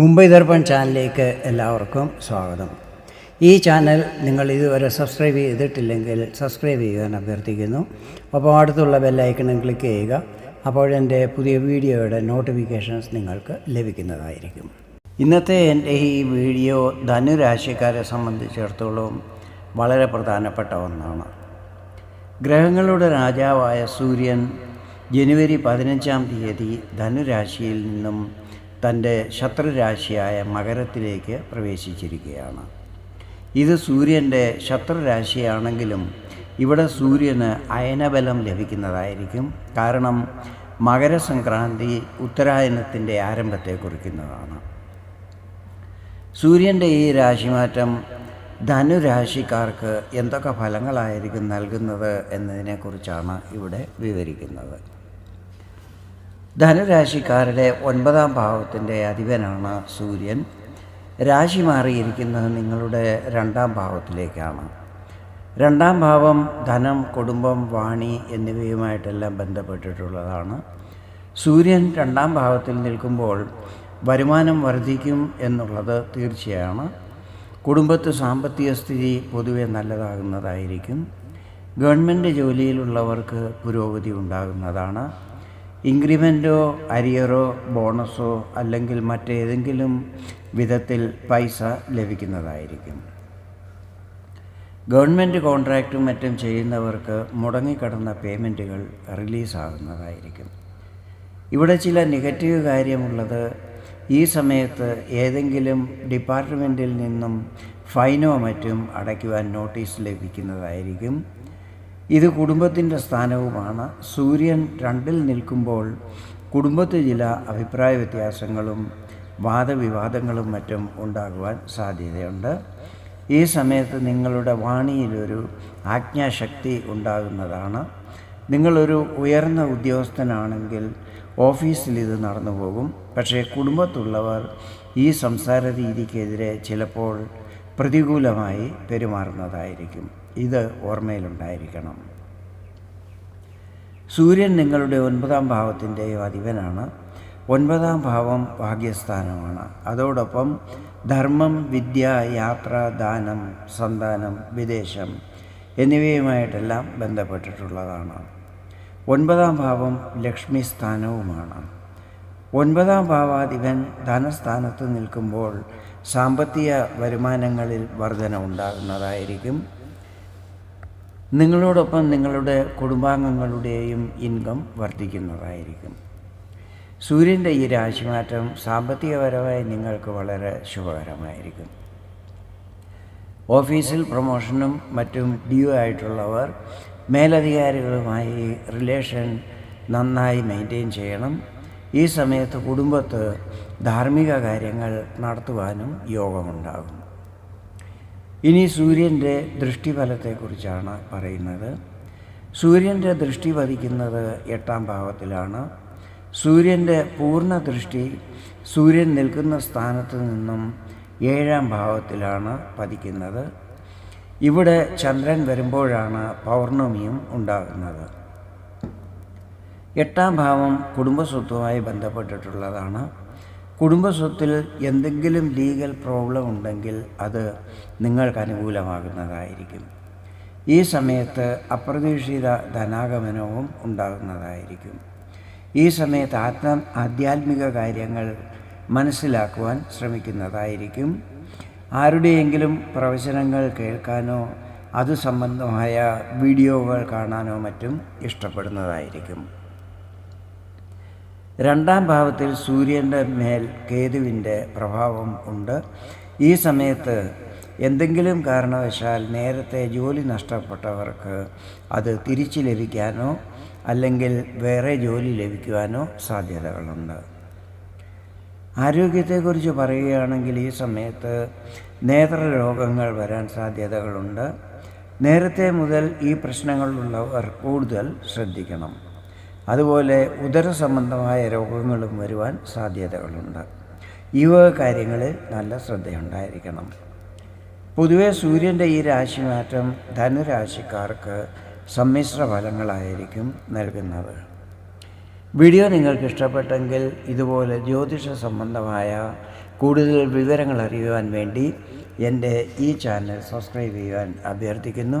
മുംബൈ ദർപ്പൺ ചാനലിലേക്ക് എല്ലാവർക്കും സ്വാഗതം. ഈ ചാനൽ നിങ്ങൾ ഇതുവരെ സബ്സ്ക്രൈബ് ചെയ്തിട്ടില്ലെങ്കിൽ സബ്സ്ക്രൈബ് ചെയ്യാൻ അഭ്യർത്ഥിക്കുന്നു. അപ്പോൾ അടുത്തുള്ള ബെല്ലൈക്കണും ക്ലിക്ക് ചെയ്യുക. അപ്പോഴെന്റെ പുതിയ വീഡിയോയുടെ നോട്ടിഫിക്കേഷൻസ് നിങ്ങൾക്ക് ലഭിക്കുന്നതായിരിക്കും. ഇന്നത്തെ എന്റെ ഈ വീഡിയോ ധനുരാശിക്കാരെ സംബന്ധിച്ചിടത്തോളം വളരെ പ്രധാനപ്പെട്ട ഒന്നാണ്. ഗ്രഹങ്ങളുടെ രാജാവായ സൂര്യൻ ജനുവരി പതിനഞ്ചാം തീയതി ധനുരാശിയിൽ നിന്നും തന്റെ ശത്രുരാശിയായ മകരത്തിലേക്ക് പ്രവേശിച്ചിരിക്കുകയാണ്. ഇത് സൂര്യന്റെ ശത്രുരാശിയാണെങ്കിലും ഇവിടെ സൂര്യന് അയനബലം ലഭിക്കുന്നതായിരിക്കും. കാരണം മകരസംക്രാന്തി ഉത്തരായനത്തിന്റെ ആരംഭത്തെ കുറിക്കുന്നതാണ്. സൂര്യന്റെ ഈ രാശിമാറ്റം ധനുരാശിക്കാർക്ക് എന്തൊക്കെ ഫലങ്ങളായിരിക്കും നൽകുന്നത് എന്നതിനെക്കുറിച്ചാണ് ഇവിടെ വിവരിക്കുന്നത്. ധനുരാശിക്കാരുടെ ഒൻപതാം ഭാവത്തിന്റെ അധിപനാണ് സൂര്യൻ. രാശി മാറിയിരിക്കുന്നത് നിങ്ങളുടെ രണ്ടാം ഭാവത്തിലേക്കാണ്. രണ്ടാം ഭാവം ധനം കുടുംബം വാണി എന്നിവയുമായിട്ടെല്ലാം ബന്ധപ്പെട്ടിട്ടുള്ളതാണ്. സൂര്യൻ രണ്ടാം ഭാവത്തിൽ നിൽക്കുമ്പോൾ വരുമാനം വർദ്ധിക്കും എന്നുള്ളത് തീർച്ചയാണ്. കുടുംബത്തെ സാമ്പത്തിക സ്ഥിതി പൊതുവെ നല്ലതാകുന്നതായിരിക്കും. ഗവൺമെന്റ് ജോലിയിലുള്ളവർക്ക് പുരോഗതി ഉണ്ടാകുന്നതാണ്. ഇൻക്രിമെന്റോ അരിയറോ ബോണസോ അല്ലെങ്കിൽ മറ്റേതെങ്കിലും വിധത്തിൽ പൈസ ലഭിക്കുന്നതായിരിക്കും. ഗവൺമെന്റ് കോൺട്രാക്റ്റും മറ്റും ചെയ്യുന്നവർക്ക് മുടങ്ങിക്കിടന്ന പേയ്മെന്റുകൾ റിലീസാകുന്നതായിരിക്കും. ഇവിടെ ചില നെഗറ്റീവ് കാര്യമുള്ളത് ഈ സമയത്ത് ഏതെങ്കിലും ഡിപ്പാർട്ട്മെന്റിൽ നിന്നും ഫൈനോ മറ്റും അടയ്ക്കുവാൻ നോട്ടീസ് ലഭിക്കുന്നതായിരിക്കും. ഇത് കുടുംബത്തിന്റെ സ്ഥാനവുമാണ്. സൂര്യൻ രണ്ടിൽ നിൽക്കുമ്പോൾ കുടുംബത്തിൽ ചില അഭിപ്രായ വ്യത്യാസങ്ങളും വാദവിവാദങ്ങളും മറ്റും ഉണ്ടാകുവാൻ സാധ്യതയുണ്ട്. ഈ സമയത്ത് നിങ്ങളുടെ വാണിയിലൊരു ആജ്ഞാശക്തി ഉണ്ടാകുന്നതാണ്. നിങ്ങളൊരു ഉയർന്ന ഉദ്യോഗസ്ഥനാണെങ്കിൽ ഓഫീസിൽ ഇത് നടന്നു പോകും പക്ഷേ കുടുംബത്തുള്ളവർ ഈ സംസാര രീതിക്കെതിരെ ചിലപ്പോൾ പ്രതികൂലമായി പെരുമാറുന്നതായിരിക്കും. ഇത് ഓർമ്മയിലുണ്ടായിരിക്കണം. സൂര്യൻ നിങ്ങളുടെ ഒൻപതാം ഭാവത്തിന്റെയോ അധിപനാണ്. ഒൻപതാം ഭാവം ഭാഗ്യസ്ഥാനമാണ്. അതോടൊപ്പം ധർമ്മം വിദ്യ യാത്ര ദാനം സന്താനം വിദേശം എന്നിവയുമായിട്ടെല്ലാം ബന്ധപ്പെട്ടിട്ടുള്ളതാണ്. ഒൻപതാം ഭാവം ലക്ഷ്മി സ്ഥാനവുമാണ്. ഒൻപതാം ഭാവാധിപൻ ധനസ്ഥാനത്ത് നിൽക്കുമ്പോൾ സാമ്പത്തിക വരുമാനങ്ങളിൽ വർധന ഉണ്ടാകുന്നതായിരിക്കും. നിങ്ങളോടൊപ്പം നിങ്ങളുടെ കുടുംബാംഗങ്ങളുടെയും ഇൻകം വർദ്ധിക്കുന്നതായിരിക്കും. സൂര്യന്റെ ഈ രാശിമാറ്റം സാമ്പത്തികപരമായി നിങ്ങൾക്ക് വളരെ ശുഭകരമായിരിക്കും. ഓഫീസിൽ പ്രൊമോഷനും മറ്റും ഡ്യൂ ആയിട്ടുള്ളവർ മേലധികാരികളുമായി റിലേഷൻ നന്നായി മെയിന്റെയിൻ ചെയ്യണം. ഈ സമയത്ത് കുടുംബത്ത് ധാർമ്മിക കാര്യങ്ങൾ നടത്തുവാനും യോഗമുണ്ടാകും. ഇനി സൂര്യന്റെ ദൃഷ്ടിഫലത്തെക്കുറിച്ചാണ് പറയുന്നത്. സൂര്യന്റെ ദൃഷ്ടി പതിക്കുന്നത് എട്ടാം ഭാവത്തിലാണ്. സൂര്യന്റെ പൂർണ ദൃഷ്ടി സൂര്യൻ നിൽക്കുന്ന സ്ഥാനത്ത് നിന്നും ഏഴാം ഭാവത്തിലാണ് പതിക്കുന്നത്. ഇവിടെ ചന്ദ്രൻ വരുമ്പോഴാണ് പൗർണമിയും ഉണ്ടാകുന്നത്. എട്ടാം ഭാവം കുടുംബസ്വത്തുമായി ബന്ധപ്പെട്ടിട്ടുള്ളതാണ്. കുടുംബസ്വത്തിൽ എന്തെങ്കിലും ലീഗൽ പ്രോബ്ലം ഉണ്ടെങ്കിൽ അത് നിങ്ങൾക്ക് അനുകൂലമാകുന്നതായിരിക്കും. ഈ സമയത്ത് അപ്രതീക്ഷിത ധനാഗമനവും ഉണ്ടാകുന്നതായിരിക്കും. ഈ സമയത്ത് ആത്മ ആധ്യാത്മിക കാര്യങ്ങൾ മനസ്സിലാക്കുവാൻ ശ്രമിക്കുന്നതായിരിക്കും. ആരുടെയെങ്കിലും പ്രവചനങ്ങൾ കേൾക്കാനോ അത് സംബന്ധമായ വീഡിയോകൾ കാണാനോ മറ്റും ഇഷ്ടപ്പെടുന്നതായിരിക്കും. രണ്ടാം ഭാവത്തിൽ സൂര്യന്റെ മേൽ കേതുവിന്റെ പ്രഭാവം ഉണ്ട്. ഈ സമയത്ത് എന്തെങ്കിലും കാരണവശാൽ നേരത്തെ ജോലി നഷ്ടപ്പെട്ടവർക്ക് അത് തിരിച്ചു ലഭിക്കാനോ അല്ലെങ്കിൽ വേറെ ജോലി ലഭിക്കുവാനോ സാധ്യതകളുണ്ട്. ആരോഗ്യത്തെക്കുറിച്ച് പറയുകയാണെങ്കിൽ ഈ സമയത്ത് നേത്രരോഗങ്ങൾ വരാൻ സാധ്യതകളുണ്ട്. നേരത്തെ മുതൽ ഈ പ്രശ്നങ്ങളുള്ളവർ കൂടുതൽ ശ്രദ്ധിക്കണം. അതുപോലെ ഉദര സംബന്ധമായ രോഗങ്ങളും വരുവാൻ സാധ്യതകളുണ്ട്. ഈ വക കാര്യങ്ങളിൽ നല്ല ശ്രദ്ധയുണ്ടായിരിക്കണം. പൊതുവേ സൂര്യന്റെ ഈ രാശിമാറ്റം ധനുരാശിക്കാർക്ക് സമ്മിശ്ര ഫലങ്ങളായിരിക്കും നൽകുന്നത്. വീഡിയോ നിങ്ങൾക്ക് ഇഷ്ടപ്പെട്ടെങ്കിൽ ഇതുപോലെ ജ്യോതിഷ സംബന്ധമായ കൂടുതൽ വിവരങ്ങൾ അറിയുവാൻ വേണ്ടി എന്റെ ഈ ചാനൽ സബ്സ്ക്രൈബ് ചെയ്യുവാൻ അഭ്യർത്ഥിക്കുന്നു.